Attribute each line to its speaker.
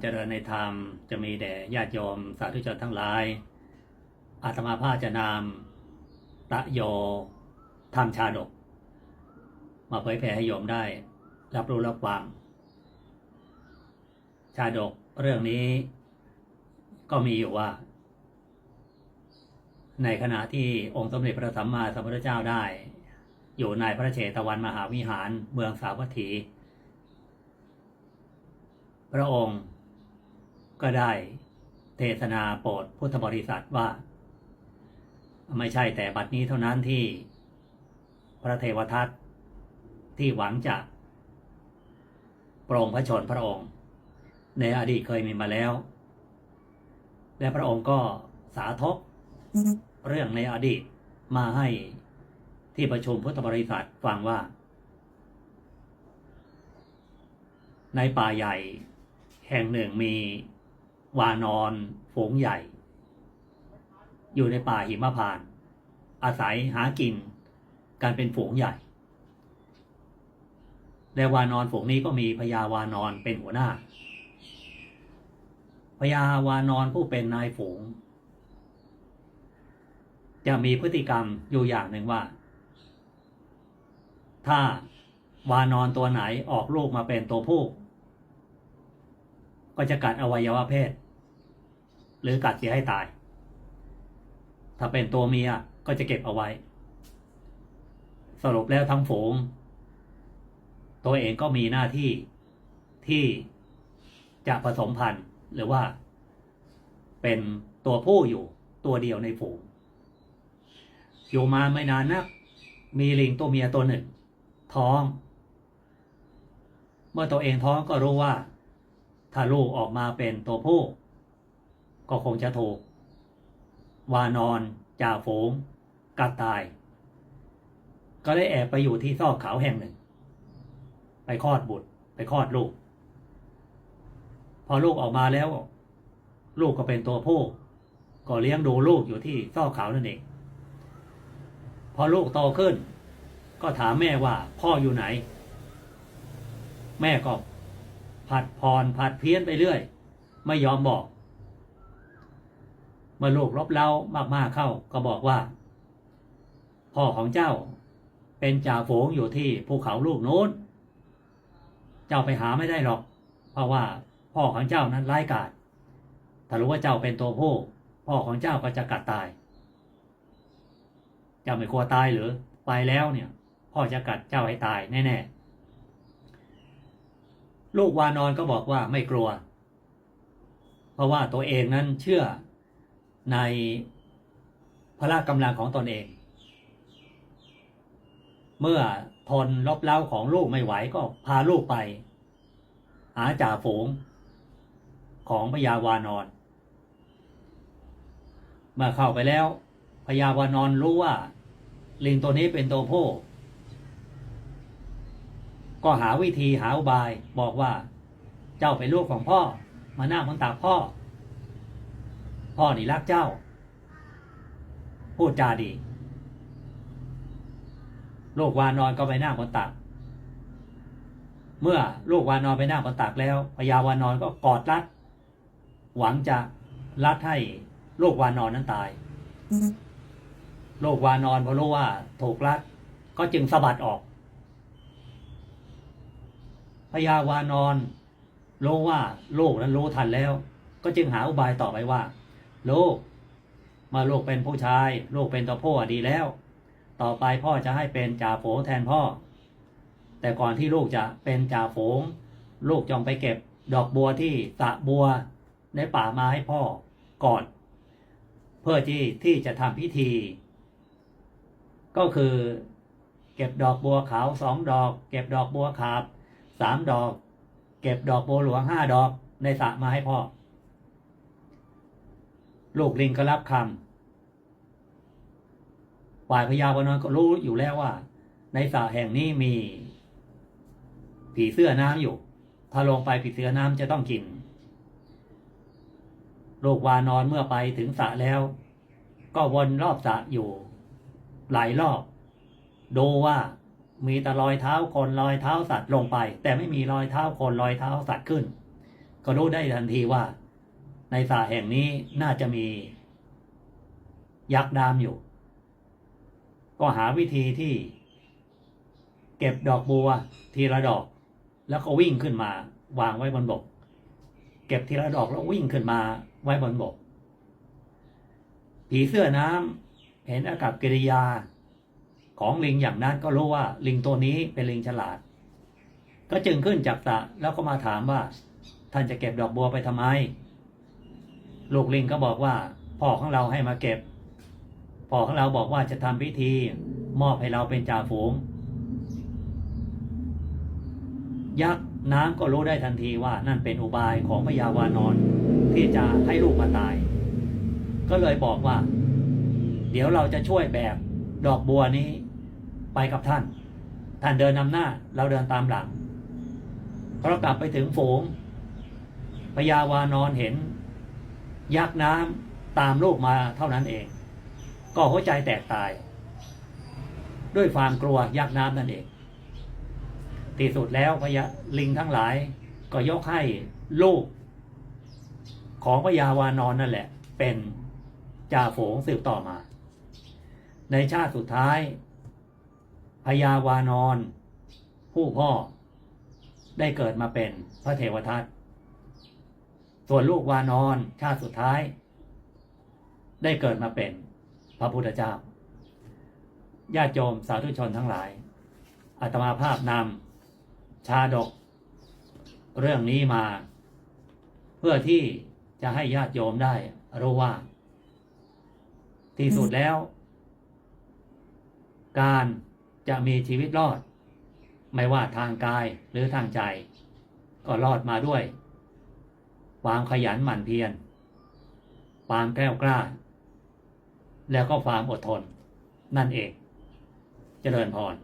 Speaker 1: เจริญในธรรมจะมีแด่ญาติโยมสาธุชนทั้งหลาย อาตมาภาพจะนำตะโยธรรมชาดก มาเผยแผ่ให้โยมได้ รับรู้รับฟัง ชาดกเรื่องนี้ก็มีอยู่ว่า ในขณะที่องค์สมเด็จพระสัมมาสัมพุทธเจ้าได้ อยู่ในพระเชตวันมหาวิหารเมืองสาวัตถีพระองค์ ก็ได้เทศนาโปรดพุทธบริษัทว่า ไม่ใช่แต่บัดนี้เท่านั้นที่พระเทวทัตที่หวังจะโปรงพระชนพระองค์ ในอดีตเคยมีมาแล้ว และพระองค์ก็สาธกเรื่องในอดีตมาให้ที่ประชุมพุทธบริษัทฟังว่า ในป่าใหญ่แห่งหนึ่งมี วานอนฝูงใหญ่ อยู่ในป่าหิมพาน อาศัยหากินกันเป็นฝูงใหญ่และวานอนฝูงนี้ก็มีพญาวานอนเป็นหัวหน้าพญาวานอนผู้เป็นนายฝูง จะมีพฤติกรรมอยู่อย่างหนึ่งว่า ถ้าวานอนตัวไหนออกลูกมาเป็นตัวผู้ ก็จะกัดอวัยวะเพศ หรือกัดเสียให้ตาย ถ้าเป็นตัวเมียก็จะเก็บเอาไว้ สรุปแล้วทั้งฝูง ตัวเองก็มีหน้าที่ที่จะผสมพันธุ์หรือว่า เป็นตัวผู้อยู่ตัวเดียวในฝูง อยู่มาไม่นานนัก มีลิงตัวเมียตัวหนึ่ง ท้อง เมื่อตัวเองท้องก็รู้ว่า ถ้าลูกออกมาเป็นตัวผู้ก็คงจะถูก วานอนจ่าฝูงกัดตาย ก็ได้แอบไปอยู่ที่ซอกเขาแห่งหนึ่ง ไปคลอดบุตร ไปคลอดลูก พอลูกออกมาแล้ว ลูกก็เป็นตัวผู้ ก็เลี้ยงดูลูกอยู่ที่ซอกเขานั่นเอง พอลูกโตขึ้น ก็ถามแม่ว่าพ่ออยู่ไหน แม่ก็ ผัดพรผัดเพี้ยนไปเรื่อย ไม่ยอมบอก เมื่อลูกรบเล้ามากๆเข้าก็บอกว่า พ่อของเจ้า เป็นจ่าฝูงอยู่ที่ภูเขาลูกโน้น เจ้าไปหาไม่ได้หรอก เพราะว่าพ่อของเจ้านั้นร้ายกาจถ้ารู้ว่าเจ้าเป็นตัวผู้พ่อของเจ้าก็จะกัดตาย เจ้าไม่กลัวตายหรือ ไปแล้วเนี่ย พ่อจะกัดเจ้าให้ตายแน่ๆ ลูกวานอนก็บอกว่าไม่กลัว เพราะว่าตัวเองนั้นเชื่อในพละกำลังของตนเอง เมื่อทนลบเล้าของลูกไม่ไหวก็พาลูกไป หาจ่าฝูงของพญาวานอน เมื่อเข้าไปแล้วพญาวานอนรู้ว่า ลิงตัวนี้เป็นตัวผู้ ก็หาวิธีหาอุบายบอกว่า เจ้าเป็นลูกของพ่อ มาหน้ามันตาพ่อ พ่อนี่รักเจ้า พูดจาดีลูกวานอนก็ไปหน้าบนตัก เมื่อลูกวานอนไปหน้าบนตักแล้วพญาวานอนก็กอดรัด หวังจะรัดให้ลูกวานอนนั้นตายลูกวานอนพอรู้ว่าถูกรัดก็จึงสะบัดออก พญาวานอนรู้ว่าโลกนั้นรู้ทันแล้ว ก็จึงหาอุบายต่อไปว่า โลก มาโลกเป็นผู้ชาย โลกเป็นตัวพ่อดีแล้ว ต่อไปพ่อจะให้เป็นจ่าฝูงแทนพ่อ แต่ก่อนที่ลูกจะเป็นจ่าฝูงลูกจงไปเก็บดอกบัวที่สะบัวในป่ามาให้พ่อก่อน เพื่อที่ที่จะทำพิธี ก็คือ เก็บดอกบัวขาวสองดอก เก็บดอกบัวขาบ สามดอก เก็บดอกบัวหลวงห้าดอกในสระมาให้พ่อ ลูกลิงก็รับคำฝ่ายพญาวานอนก็รู้อยู่แล้วว่า ในสระแห่งนี้มี ผีเสื้อน้ำอยู่ ถ้าลงไปผีเสื้อน้ำจะต้องกิน ลูกวานอนเมื่อไปถึงสระแล้ว ก็วนรอบสระอยู่ หลายรอบ ดูว่า มีแต่รอยเท้าคนรอยเท้าสัตว์ลงไป แต่ไม่มีรอยเท้าคนรอยเท้าสัตว์ขึ้น ก็รู้ได้ทันทีว่า ในสระแห่งนี้น่าจะมี ยักษ์ดามอยู่ ก็หาวิธีที่ เก็บดอกบัว ทีละดอก แล้วก็วิ่งขึ้นมา วางไว้บนบก เก็บทีละดอกแล้ววิ่งขึ้นมาไว้บนบก ผีเสื้อน้ำเห็นอากับกิริยา ของลิงอย่างนั้นก็รู้ว่าลิงตัวนี้เป็นลิงฉลาด ก็จึงขึ้นจากสระแล้วก็มาถามว่า ท่านจะเก็บดอกบัวไปทำไม ลูกลิงก็บอกว่าพ่อของเราให้มาเก็บพ่อของเราบอกว่าจะทำพิธี มอบให้เราเป็นจ่าฝูง ยักษ์น้ำก็รู้ได้ทันทีว่านั่นเป็นอุบายของพญาวานอนที่จะให้ลูกมาตาย ก็เลยบอกว่า เดี๋ยวเราจะช่วยแบกดอกบัวนี้ ไปกับท่าน ท่านเดินนำหน้า เราเดินตามหลังพอกลับไปถึงฝูงพญาวานอนเห็น ยักษ์น้ำตามลูกมาเท่านั้นเอง ก็หัวใจแตกตาย ด้วยความกลัวยักษ์น้ำนั่นเองที่สุดแล้วพญาลิงทั้งหลาย ก็ยกให้ลูก ของพญาวานอนนั่นแหละ เป็นจ่าฝูงสืบต่อมา ในชาติสุดท้าย พญาวานอน ผู้พ่อ ได้เกิดมาเป็นพระเทวทัตส่วนลูกวานอนชาติสุดท้าย ได้เกิดมาเป็นพระพุทธเจ้าญาติโยมสาธุชนทั้งหลายอาตมาภาพนำชาดก เรื่องนี้มา เพื่อที่จะให้ญาติโยมได้รู้ว่า ที่สุดแล้ว การ จะมีชีวิตรอด ไม่ว่าทางกายหรือทางใจ ก็รอดมาด้วย ความขยันหมั่นเพียรความแกล้วกล้า แล้วก็ความอดทน นั่นเองเจริญพร